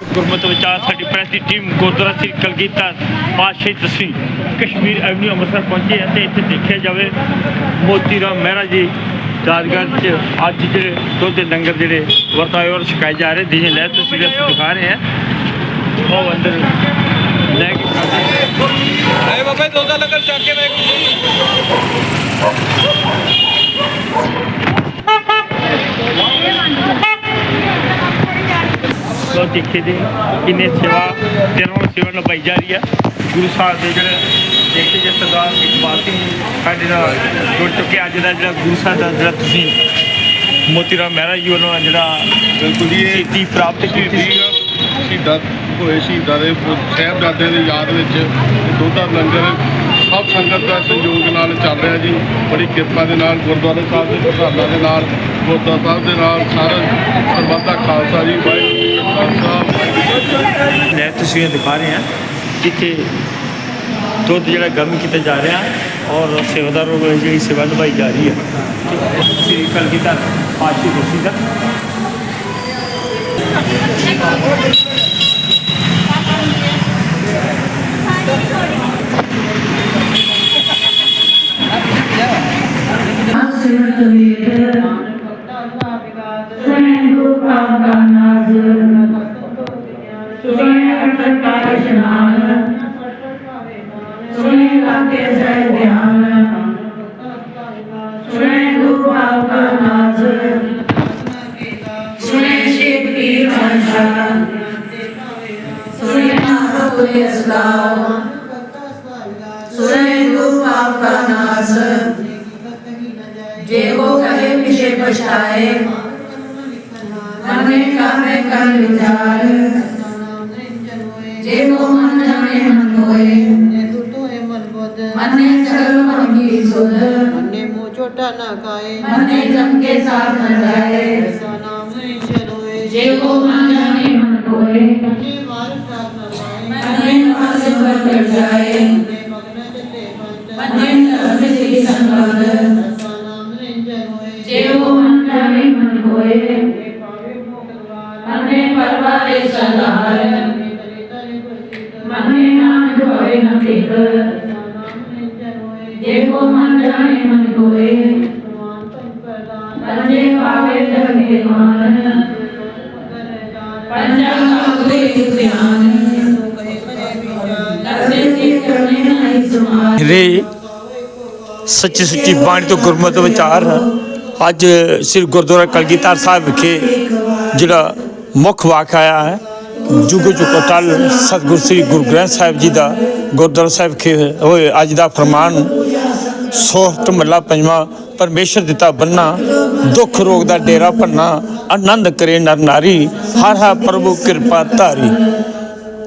ਗੁਰਮਤਿ ਵਿਚਾਰ ਸਾਡੀ ਪ੍ਰੈਸ ਦੀ ਟੀਮ ਗੁਰਦੁਆਰਾ ਸ੍ਰੀ ਕਲਗੀਧਰ ਪਾਤਸ਼ਾਹੀ ਦਸਵੀਂ ਕਸ਼ਮੀਰ ਐਵਨਿਊ ਅੰਮ੍ਰਿਤਸਰ ਪਹੁੰਚੀ ਹੈ ਤੇ ਇੱਥੇ ਦੇਖਿਆ ਜਾਵੇ ਮੋਤੀ ਰਾਮ ਮਹਿਰਾ ਜੀ ਯਾਦਗਾਰ ਚ ਅੱਜ ਜਿਹੜੇ ਦੁੱਧ ਦੇ ਲੰਗਰ ਜਿਹੜੇ ਵਰਤਾਏ ਔਰ ਛਕਾਏ ਜਾ ਰਹੇ ਜਿਹੇ ਲੈ ਅਸੀਂ ਦਿਖਾ ਰਹੇ ਹਾਂ ਉਹ ਅੰਦਰ ਲੈ ਕੇ ਆਏ ਬਾਬਾ ਦੁੱਧ ਦਾ ਲੰਗਰ ਚੱਕ ਕੇ ਵੇਖ। ਲੋ ਦੇਖੇ ਦੇ ਕਿੰਨੇ ਸੇਵਾ ਤੇਰਾਂ ਨੂੰ ਸੇਵਾ ਨਿਭਾਈ ਜਾ ਰਹੀ ਹੈ ਗੁਰੂ ਸਾਹਿਬ ਦੇ ਜਿਹੜੇ ਦੇਖੇ ਜੇ ਸਰਦਾਰ ਇਕਬਾਲ ਸਿੰਘ ਸਾਡੇ ਨਾਲ ਜੁੜ ਚੁੱਕੇ ਅੱਜ ਦਾ ਜਿਹੜਾ ਗੁਰੂ ਸਾਹਿਬ ਦਾ ਜਿਹੜਾ ਤੁਸੀਂ ਮੋਤੀ ਰਾਮ ਮਹਿਰਾ ਜੀ ਵੱਲੋਂ ਜਿਹੜਾ ਬਿਲਕੁਲ ਇਹ ਸਿੱਧੀ ਪ੍ਰਾਪਤ ਕੀਤੀ ਸੀ। ਸ਼ਹੀਦਾਂ ਹੋਏ ਸ਼ਹੀਦਾਂ ਦੇ ਸਾਹਿਬਜ਼ਾਦਿਆਂ ਦੀ ਯਾਦ ਵਿੱਚ ਦੁੱਧਾ ਲੰਗਰ ਸਭ ਸੰਗਤ ਦਾ ਸਹਿਯੋਗ ਨਾਲ ਚੱਲ ਰਿਹਾ ਜੀ। ਬੜੀ ਕਿਰਪਾ ਦੇ ਨਾਲ ਗੁਰਦੁਆਰਾ ਸਾਹਿਬ ਦੇ ਪ੍ਰਧਾਨਾਂ ਦੇ ਨਾਲ ਗੁਰਦੁਆਰਾ ਸਾਹਿਬ ਦੇ ਨਾਲ ਸਾਰਾ ਸਰਬੱਤ ਦਾ ਖਾਲਸਾ ਜੀ ਵਾਹਿਗੁਰੂ ਜੀ ਕਾ ਖਾਲਸਾ ਵਾਹਿਗੁਰੂ ਜੀ ਕੀ ਫਤਿਹ। ਲੈ ਤਸਵੀਰਾਂ ਦਿਖਾ ਰਹੇ ਹਾਂ ਜਿੱਥੇ ਦੁੱਧ ਜਿਹੜਾ ਗਰਮ ਕੀਤਾ ਜਾ ਰਿਹਾ ਔਰ ਸੇਵਾਦਾਰ ਵੱਲੋਂ ਜਿਹੜੀ ਸੇਵਾ ਨਿਭਾਈ ਜਾ ਰਹੀ ਹੈ। ਸ੍ਰੀ ਕਲਗੀਧਰ ਪਾਤਸ਼ਾਹੀ ਦਸਵੀਂ ਦਾ। ਵੇਦ ਸੁਣੇ ਗੁਰਪਾਲ ਦਾ ਨਾਜ਼ ਸੁਣੇ ਅਟਲ ਕਾ ਇਸ਼ਨਾਨ ਸੁਣੇ ਲਾਗੇ ਸਹਿ ਧਿਆਨ ਸੁਣੇ ਗੁਰਪਾਲ ਦਾ ਨਾਜ਼ ਸੁਣੇ ਸ਼ੇਖ ਕੀ ਭਾਸ਼ਾ ਸੁਣੇ ਨਾਮ ਇਸਲਾਮ सुने ਜਾਏ ਮਨੇ ਕਾਮੇ ਕਰ ਵਿਚਾਰ। ਜੇ ਕੋ ਮਨ ਜਾਣੇ ਮਨ ਹੋਏ ਮਨੇ ਚਲ ਮੰਗੀ ਸੁਧ। ਮਨੇ ਮੋ ਛੋਟਾ ਨਾ ਕਾਏ ਮਨੇ ਜਮ ਕੇ ਸਾਥ ਨਾ ਜਾਏ। ਜੇ ਕੋ ਮਨ ਜਾਣੇ ਮਨ ਹੋਏ ਮਨੇ ਮਾਰ ਕਰ ਜਾਏ। ਮਨੇ ਮਾਰ ਕਰ ਜਾਏ। पावे। सच्ची सच्ची बाणी तो गुरमत विचार है। ਅੱਜ ਸ੍ਰੀ ਗੁਰਦੁਆਰਾ ਕਲਗੀਧਰ ਸਾਹਿਬ ਵਿਖੇ ਜਿਹੜਾ ਮੁੱਖ ਵਾਕ ਆਇਆ ਹੈ, ਜੁਗ ਜੁਗ ਅਟਲ ਸਤਿਗੁਰ ਸ੍ਰੀ ਗੁਰੂ ਗ੍ਰੰਥ ਸਾਹਿਬ ਜੀ ਦਾ ਗੁਰਦੁਆਰਾ ਸਾਹਿਬ ਵਿਖੇ ਹੋਏ ਅੱਜ ਦਾ ਫਰਮਾਨ, ਸੋਹਤ ਮੱਲਾ ਪੰਜਵਾਂ, ਪਰਮੇਸ਼ਰ ਦਿੱਤਾ ਬੰਨਾ, ਦੁੱਖ ਰੋਗ ਦਾ ਡੇਰਾ ਭੰਨਾ, ਆਨੰਦ ਕਰੇ ਨਰ ਨਾਰੀ, ਹਰ ਹਰ ਪ੍ਰਭੂ ਕਿਰਪਾ ਧਾਰੀ।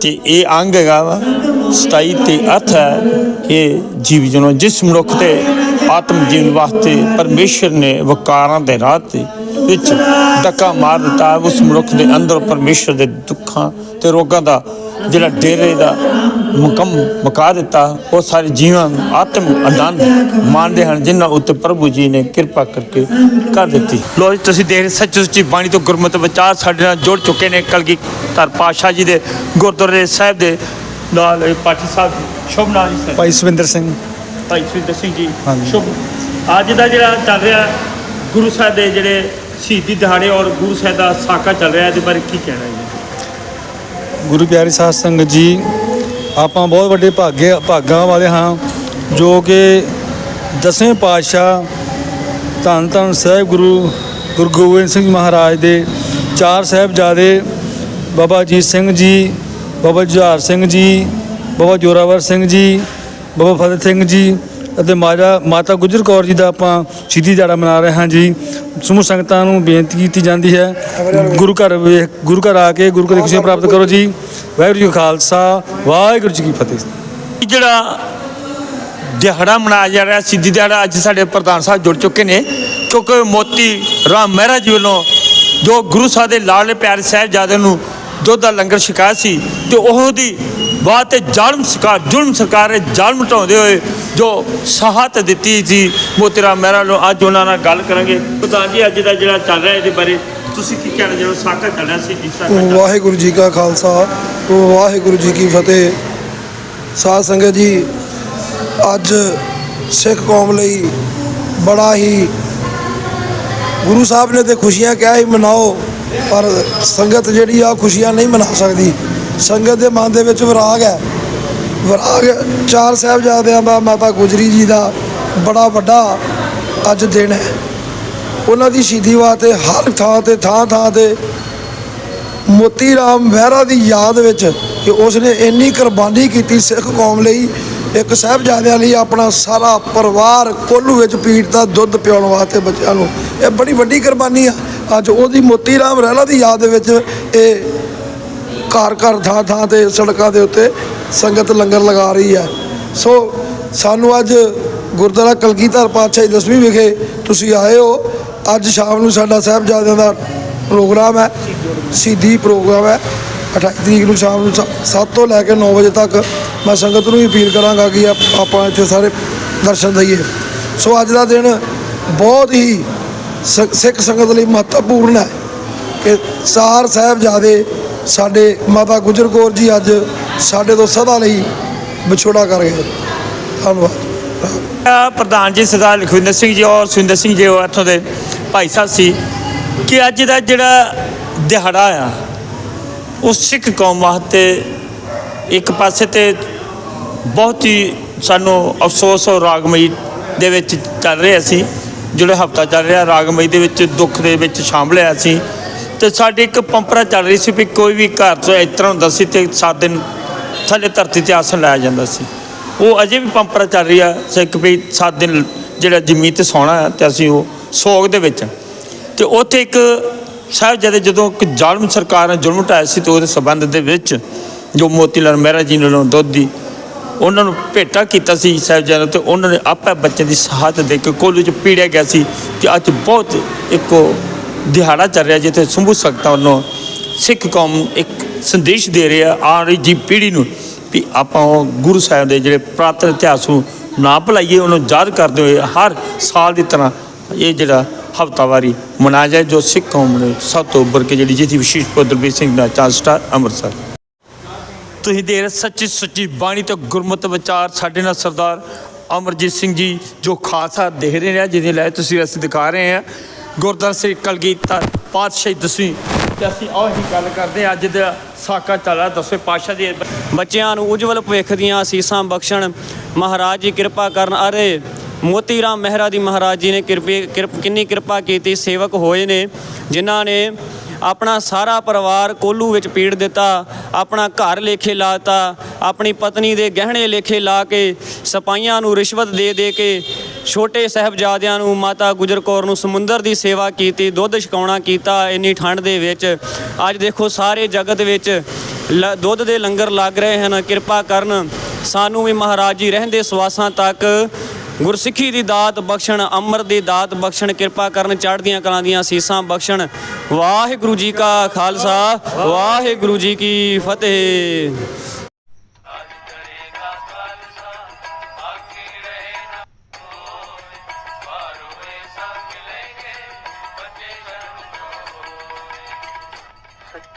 ਤੇ ਇਹ ਅੰਗ ਹੈਗਾ 27 ਤੇ ਅਰਥ ਹੈ, ਇਹ ਜੀਵ ਜਨੋ, ਜਿਸ ਮਨੁੱਖ ਤੇ ਆਤਮ ਜੀਵਨ ਵਾਸਤੇ ਪਰਮੇਸ਼ਰ ਨੇ ਵਕਾਰਾਂ ਦੇ ਰਾਹ ਤੇ ਵਿੱਚ ਡੱਕਾ ਮਾਰ ਦਿੱਤਾ ਉਸ ਮਨੁੱਖ ਦੇ ਅੰਦਰ ਪਰਮੇਸ਼ਰ ਦੇ ਦੁੱਖਾਂ ਤੇ ਰੋਗਾਂ ਦਾ ਜਿਹੜਾ ਡੇਰੇ ਦਾ ਮੁਕੰਮ ਮੁਕਾ ਦਿੱਤਾ, ਉਹ ਸਾਰੇ ਜੀਵਾਂ ਨੂੰ ਆਤਮ ਆਨੰਦ ਮਾਣਦੇ ਹਨ, ਜਿਨ੍ਹਾਂ ਉੱਤੇ ਪ੍ਰਭੂ ਜੀ ਨੇ ਕਿਰਪਾ ਕਰਕੇ ਕਰ ਦਿੱਤੀ। ਲੋ ਜੀ, ਤੁਸੀਂ ਦੇਖ ਰਹੇ ਸੱਚੀ ਸੁੱਚੀ ਬਾਣੀ ਤੋਂ ਗੁਰਮਤਿ ਵਿਚਾਰ ਸਾਡੇ ਨਾਲ ਜੁੜ ਚੁੱਕੇ ਨੇ ਕਲਗੀ ਧਰ ਪਾਤਸ਼ਾਹ ਜੀ ਦੇ ਗੁਰਦੁਆਰੇ ਸਾਹਿਬ ਦੇ ਨਾਲ ਇਹ ਪਾਠੀ ਸਾਹਿਬ ਸ਼ੁਭ ਜੀ ਭਾਈ ਸਵਿੰਦਰ ਸਿੰਘ। ਭਾਈ ਸੁਰਿੰਦਰ ਸਿੰਘ ਜੀ ਹਾਂਜੀ। ਸ਼ੁਭ ਅੱਜ ਦਾ ਜਿਹੜਾ ਚੱਲ ਰਿਹਾ ਗੁਰੂ ਸਾਹਿਬ ਦੇ ਜਿਹੜੇ ਸ਼ਹੀਦੀ ਦਿਹਾੜੇ ਔਰ ਗੁਰੂ ਸਾਹਿਬ ਦਾ ਸਾਕਾ ਚੱਲ ਰਿਹਾ ਇਹਦੇ ਬਾਰੇ ਕੀ ਕਹਿਣਾ ਹੈ ਜੀ ਗੁਰੂ ਪਿਆਰੀ ਸਾਧ ਸੰਗਤ ਜੀ ਆਪਾਂ ਬਹੁਤ ਵੱਡੇ ਭਾਗੇ ਭਾਗਾਂ ਵਾਲੇ ਹਾਂ ਜੋ ਕਿ ਦਸਵੇਂ ਪਾਤਸ਼ਾਹ ਧੰਨ ਧੰਨ ਸਾਹਿਬ ਗੁਰੂ ਗੁਰੂ ਗੋਬਿੰਦ ਸਿੰਘ ਮਹਾਰਾਜ ਦੇ ਚਾਰ ਸਾਹਿਬਜ਼ਾਦੇ ਬਾਬਾ ਅਜੀਤ ਸਿੰਘ ਜੀ ਬਾਬਾ ਜੁਝਾਰ ਸਿੰਘ ਜੀ ਬਾਬਾ ਜੋਰਾਵਰ ਸਿੰਘ ਜੀ ਬਾਬਾ ਫਤਿਹ ਸਿੰਘ ਜੀ ਅਤੇ ਮਾਤਾ ਮਾਤਾ ਗੁਜਰ ਕੌਰ ਜੀ ਦਾ ਆਪਾਂ ਸ਼ਹੀਦੀ ਦਿਹਾੜਾ ਮਨਾ ਰਹੇ ਹਾਂ ਜੀ। ਸਮੂਹ ਸੰਗਤਾਂ ਨੂੰ ਬੇਨਤੀ ਕੀਤੀ ਜਾਂਦੀ ਹੈ। ਗੁਰੂ ਘਰ ਵੇਖ ਗੁਰੂ ਘਰ ਆ ਕੇ ਗੁਰੂ ਘਰ ਦੀ ਖੁਸ਼ੀਆਂ ਪ੍ਰਾਪਤ ਕਰੋ ਜੀ। ਵਾਹਿਗੁਰੂ ਜੀ ਕਾ ਖਾਲਸਾ, ਵਾਹਿਗੁਰੂ ਜੀ ਕੀ ਫਤਿਹ। ਇਹ ਜਿਹੜਾ ਦਿਹਾੜਾ ਮਨਾਇਆ ਜਾ ਰਿਹਾ ਸ਼ਹੀਦੀ ਦਿਹਾੜਾ ਅੱਜ ਸਾਡੇ ਪ੍ਰਧਾਨ ਸਾਹਿਬ ਜੁੜ ਚੁੱਕੇ ਨੇ। ਕਿਉਂਕਿ ਮੋਤੀ ਰਾਮ ਮਹਿਰਾ ਜੀ ਵੱਲੋਂ ਜੋ ਗੁਰੂ ਸਾਹਿਬ ਦੇ ਲਾਡਲੇ ਪਿਆਰੇ ਸਾਹਿਬਜ਼ਾਦੇ ਨੂੰ ਦੁੱਧ ਦਾ ਲੰਗਰ ਛਕਾਇਆ ਸੀ, ਤੇ ਉਹਦੀ ਦੀ ਤੇ ਜ਼ਾਲਮ ਸਰਕਾਰ, ਜ਼ੁਲਮ ਸਰਕਾਰ ਨੇ ਜ਼ਾਲਮ ਢਾਉਂਦੇ ਹੋਏ ਜੋ ਸਾਹਤ ਦਿੱਤੀ ਸੀ ਮੋਤੀਰਾਮ ਮਹਿਰਾ ਨੂੰ ਅੱਜ ਉਹਨਾਂ ਨਾਲ ਗੱਲ ਕਰਾਂਗੇ। ਪ੍ਰਧਾਨ ਜੀ, ਅੱਜ ਦਾ ਜਿਹੜਾ ਚੱਲ ਰਿਹਾ ਇਹਦੇ ਬਾਰੇ ਤੁਸੀਂ ਕੀ ਕਹਿਣਾ ਜਿਹੜਾ ਸਾਕਾ ਚੱਲ ਰਿਹਾ ਸੀ, ਜਿਸ ਦਾ ਵਾਹਿਗੁਰੂ ਜੀ ਕਾ ਖਾਲਸਾ, ਵਾਹਿਗੁਰੂ ਜੀ ਕੀ ਫਤਿਹ। ਸਾਧ ਸੰਗਤ ਜੀ, ਅੱਜ ਸਿੱਖ ਕੌਮ ਲਈ ਬੜਾ ਹੀ ਗੁਰੂ ਸਾਹਿਬ ਨੇ ਤੇ ਖੁਸ਼ੀਆਂ ਕਿਹਾ ਹੀ ਮਨਾਓ, ਪਰ ਸੰਗਤ ਜਿਹੜੀ ਆ, ਖੁਸ਼ੀਆਂ ਨਹੀਂ ਮਨਾ ਸਕਦੀ। ਸੰਗਤ ਦੇ ਮਨ ਦੇ ਵਿੱਚ ਵਿਰਾਗ ਹੈ। ਵਿਰਾਗ ਚਾਰ ਸਾਹਿਬਜ਼ਾਦਿਆਂ ਦਾ, ਮਾਤਾ ਗੁਜਰੀ ਜੀ ਦਾ ਬੜਾ ਵੱਡਾ ਅੱਜ ਦਿਨ ਹੈ। ਉਹਨਾਂ ਦੀ ਸ਼ਹੀਦੀ ਵਾਸਤੇ ਹਰ ਥਾਂ ਤੇ, ਥਾਂ ਥਾਂ ਤੇ ਮੋਤੀ ਰਾਮ ਮਹਿਰਾ ਦੀ ਯਾਦ ਵਿੱਚ ਕਿ ਉਸ ਇੰਨੀ ਕੁਰਬਾਨੀ ਕੀਤੀ ਸਿੱਖ ਕੌਮ ਲਈ। ਇੱਕ ਸਾਹਿਬਜ਼ਾਦਿਆਂ ਲਈ ਆਪਣਾ ਸਾਰਾ ਪਰਿਵਾਰ ਕੋਲੂ ਵਿੱਚ ਪੀਟ ਦਾ ਦੁੱਧ ਪਿਆਉਣ ਵਾਸਤੇ ਬੱਚਿਆਂ ਨੂੰ। ਇਹ ਬੜੀ ਵੱਡੀ ਕੁਰਬਾਨੀ ਆ। ਅੱਜ ਉਹਦੀ ਮੋਤੀ ਰਾਮ ਮਹਿਰਾ ਦੀ ਯਾਦ ਦੇ ਵਿੱਚ ਇਹ ਘਰ ਘਰ ਥਾਂ ਥਾਂ ਤੇ ਸੜਕਾਂ ਦੇ ਉੱਤੇ ਸੰਗਤ ਲੰਗਰ ਲਗਾ ਰਹੀ ਹੈ। ਸੋ ਸਾਨੂੰ ਅੱਜ ਗੁਰਦੁਆਰਾ ਕਲਗੀਧਰ ਪਾਤਸ਼ਾਹੀ ਦਸਵੀਂ ਵਿਖੇ ਤੁਸੀਂ ਆਏ ਹੋ। ਅੱਜ ਸ਼ਾਮ ਨੂੰ ਸਾਡਾ ਸਾਹਿਬਜ਼ਾਦਿਆਂ ਦਾ ਪ੍ਰੋਗਰਾਮ ਹੈ। ਸਿੱਧੀ ਪ੍ਰੋਗਰਾਮ ਹੈ। 28 ਤਰੀਕ ਨੂੰ ਸ਼ਾਮ ਨੂੰ 7 ਤੋਂ ਲੈ ਕੇ 9 ਵਜੇ ਤੱਕ ਮੈਂ ਸੰਗਤ ਨੂੰ ਵੀ ਅਪੀਲ ਕਰਾਂਗਾ ਕਿ ਆਪਾਂ ਇੱਥੇ ਸਾਰੇ ਦਰਸ਼ਨ ਦਈਏ। ਸੋ ਅੱਜ ਦਾ ਦਿਨ ਬਹੁਤ ਹੀ ਸ- ਸਿੱਖ ਸੰਗਤ ਲਈ ਮਹੱਤਵਪੂਰਨ ਹੈ ਕਿ ਸਾਰ ਸਾਹਿਬਜ਼ਾਦੇ ਸਾਡੇ ਮਾਤਾ ਗੁਜਰ ਕੌਰ ਜੀ ਅੱਜ ਸਾਡੇ ਤੋਂ ਸਦਾ ਲਈ ਵਿਛੋੜਾ ਕਰ ਗਏ। ਧੰਨਵਾਦ। ਪ੍ਰਧਾਨ ਜੀ, ਸਰਦਾਰ ਲਖਵਿੰਦਰ ਸਿੰਘ ਜੀ ਔਰ ਸੁਰਿੰਦਰ ਸਿੰਘ ਜੀ, ਉਹ ਇੱਥੋਂ ਦੇ ਭਾਈ ਸਾਹਿਬ ਸੀ ਕਿ ਅੱਜ ਦਾ ਜਿਹੜਾ ਦਿਹਾੜਾ ਆ, ਉਹ ਸਿੱਖ ਕੌਮ ਵਾਸਤੇ ਇੱਕ ਪਾਸੇ ਤੇ ਬਹੁਤ ਹੀ ਸਾਨੂੰ ਅਫਸੋਸ ਔਰ ਰਾਗਮਈ ਦੇ ਵਿੱਚ ਚੱਲ ਰਿਹਾ ਸੀ, ਜਿਹੜਾ ਹਫਤਾ ਚੱਲ ਰਿਹਾ ਰਾਗਮਈ ਦੇ ਵਿੱਚ, ਦੁੱਖ ਦੇ ਵਿੱਚ ਸ਼ਾਮਲ ਹੋਇਆ ਸੀ। ਤੇ ਸਾਡੀ ਇੱਕ ਪੰਪਰਾ ਚੱਲ ਰਹੀ ਸੀ ਵੀ ਕੋਈ ਵੀ ਘਰ ਤੋਂ ਇਸ ਤਰ੍ਹਾਂ ਹੁੰਦਾ ਸੀ ਤੇ ਸੱਤ ਦਿਨ ਥੱਲੇ ਧਰਤੀ ਤੇ ਆਸਣ ਲਾਇਆ ਜਾਂਦਾ ਸੀ। ਉਹ ਅਜੇ ਵੀ ਪੰਪਰਾ ਚੱਲ ਰਹੀ ਆ, ਸਿੱਖ ਵੀ ਸੱਤ ਦਿਨ ਜਿਹੜਾ ਜ਼ਮੀਨ ਤੇ ਸੌਣਾ ਹੈ ਤੇ ਅਸੀਂ ਉਹ ਸੋਗ ਦੇ ਵਿੱਚ ਤੇ ਉੱਥੇ ਇੱਕ ਸਾਹਿਬਜ਼ਾਦੇ ਜਦੋਂ ਇੱਕ ਜ਼ਾਲਮ ਸਰਕਾਰ ਨੇ ਜ਼ੁਲਮ ਢਾਇਆ ਸੀ ਤੇ ਉਹਦੇ ਸਬੰਧ ਦੇ ਵਿੱਚ ਜੋ ਮੋਤੀ ਲਾਲ ਮਹਿਰਾ ਜੀ ਨੇ ਦੁੱਧ ਦੀ ਉਹਨਾਂ ਨੂੰ ਭੇਟਾ ਕੀਤਾ ਸੀ ਸਾਹਿਬਜ਼ਾਦੇ ਤੇ, ਉਹਨਾਂ ਨੇ ਆਪੇ ਬੱਚੇ ਦੀ ਸਹਾਇਤ ਦੇ ਕੇ ਕੋਲੂ ਚ ਪੀੜਿਆ ਗਿਆ ਸੀ ਕਿ ਅੱਜ ਬਹੁਤ ਇੱਕੋ ਦਿਹਾੜਾ ਚੱਲ ਰਿਹਾ ਜਿੱਥੇ ਸੰਭੂ ਸਕਤਾ ਵੱਲੋਂ ਸਿੱਖ ਕੌਮ ਇੱਕ ਸੰਦੇਸ਼ ਦੇ ਰਿਹਾ ਆ ਰਹੀ ਜੀ ਪੀੜ੍ਹੀ ਨੂੰ ਵੀ ਆਪਾਂ ਉਹ ਗੁਰੂ ਸਾਹਿਬ ਦੇ ਜਿਹੜੇ ਪ੍ਰਾਤਨ ਇਤਿਹਾਸ ਨੂੰ ਨਾ ਭੁਲਾਈਏ, ਉਹਨੂੰ ਯਾਦ ਕਰਦੇ ਹੋਏ ਹਰ ਸਾਲ ਦੀ ਤਰ੍ਹਾਂ ਇਹ ਜਿਹੜਾ ਹਫਤਾਵਾਰੀ ਮਨਾਇਆ ਜਾਏ, ਜੋ ਸਿੱਖ ਕੌਮ ਨੇ ਸਭ ਤੋਂ ਉੱਭਰ ਕੇ ਜਿਹੜੀ ਜਿਹਦੀ ਵਿਸ਼ੇਸ਼ ਪਦਰਬੀਰ ਸਿੰਘ ਦਾ ਚਾਰ ਸਟਾਰ ਅੰਮ੍ਰਿਤਸਰ। ਤੁਸੀਂ ਦੇਰ ਸੱਚੀ ਸੁੱਚੀ ਬਾਣੀ ਤੇ ਗੁਰਮਤਿ ਵਿਚਾਰ ਸਾਡੇ ਨਾਲ ਸਰਦਾਰ ਅਮਰਜੀਤ ਸਿੰਘ ਜੀ, ਜੋ ਖਾਲਸਾ ਦੇਖ ਰਹੇ ਨੇ, ਜਿਹਦੇ ਲੈ ਤੁਸੀਂ ਅਸੀਂ ਦਿਖਾ ਰਹੇ ਹਾਂ। ਗੁਰਦੁਆਰਾ ਸ੍ਰੀ ਕਲਗੀਧਰ ਪਾਤਸ਼ਾਹੀ ਦਸਵੀਂ ਤੇ ਅਸੀਂ ਆਹ ਗੱਲ ਕਰਦੇ ਹਾਂ, ਅੱਜ ਦਾ ਸਾਕਾ ਚੱਲਾ ਦਸਵੇਂ ਪਾਤਸ਼ਾਹ ਦੀ ਬੱਚਿਆਂ ਨੂੰ ਉਜਵਲ ਭਵਿੱਖ ਦੀਆਂ ਅਸੀਸਾਂ ਬਖਸ਼ਣ। ਮਹਾਰਾਜ ਜੀ ਕਿਰਪਾ ਕਰਨ। ਅਰੇ ਮੋਤੀ ਰਾਮ ਮਹਿਰਾ ਦੀ ਮਹਾਰਾਜ ਜੀ ਨੇ ਕਿਰਪੇ ਕਿਰਪ ਕਿੰਨੀ ਕਿਰਪਾ ਕੀਤੀ। ਸੇਵਕ ਹੋਏ ਨੇ, ਜਿਨ੍ਹਾਂ ਨੇ ਆਪਣਾ ਸਾਰਾ ਪਰਿਵਾਰ ਕੋਲੂ ਵਿੱਚ ਪੀੜ ਦਿੱਤਾ, ਆਪਣਾ ਘਰ ਲੇਖੇ ਲਾਤਾ ਆਪਣੀ ਪਤਨੀ ਦੇ ਗਹਿਣੇ ਲੇਖੇ ਲਾ ਕੇ ਸਪਾਈਆਂ ਨੂੰ ਰਿਸ਼ਵਤ ਦੇ ਦੇ ਕੇ ਛੋਟੇ ਸਾਹਿਬਜ਼ਾਦਿਆਂ ਨੂੰ, ਮਾਤਾ ਗੁਜਰ ਕੌਰ ਨੂੰ ਸਮੁੰਦਰ ਦੀ ਸੇਵਾ ਕੀਤੀ, ਦੁੱਧ ਛਕਾਉਣਾ ਕੀਤਾ, ਇੰਨੀ ਠੰਡ ਦੇ ਵਿੱਚ। ਅੱਜ ਦੇਖੋ ਸਾਰੇ ਜਗਤ ਵਿੱਚ ਲ- ਦੁੱਧ ਦੇ ਲੰਗਰ ਲੱਗ ਰਹੇ ਹਨ। ਕਿਰਪਾ ਕਰਨ ਸਾਨੂੰ ਵੀ ਮਹਾਰਾਜ ਜੀ ਰਹਿੰਦੇ ਸਵਾਸਾਂ ਤੱਕ ਗੁਰਸਿੱਖੀ ਦੀ ਦਾਤ ਬਖਸ਼ਣ, ਅੰਮ੍ਰਿਤ ਦੀ ਦਾਤ ਬਖਸ਼ਣ, ਕਿਰਪਾ ਕਰਨ ਚੜ੍ਹਦੀਆਂ ਕਲਾਂ ਦੀਆਂ ਸੀਸਾਂ ਬਖਸ਼ਣ। ਵਾਹਿਗੁਰੂ ਜੀ ਕਾ ਖਾਲਸਾ, ਵਾਹਿਗੁਰੂ ਜੀ ਕੀ ਫਤਿਹ।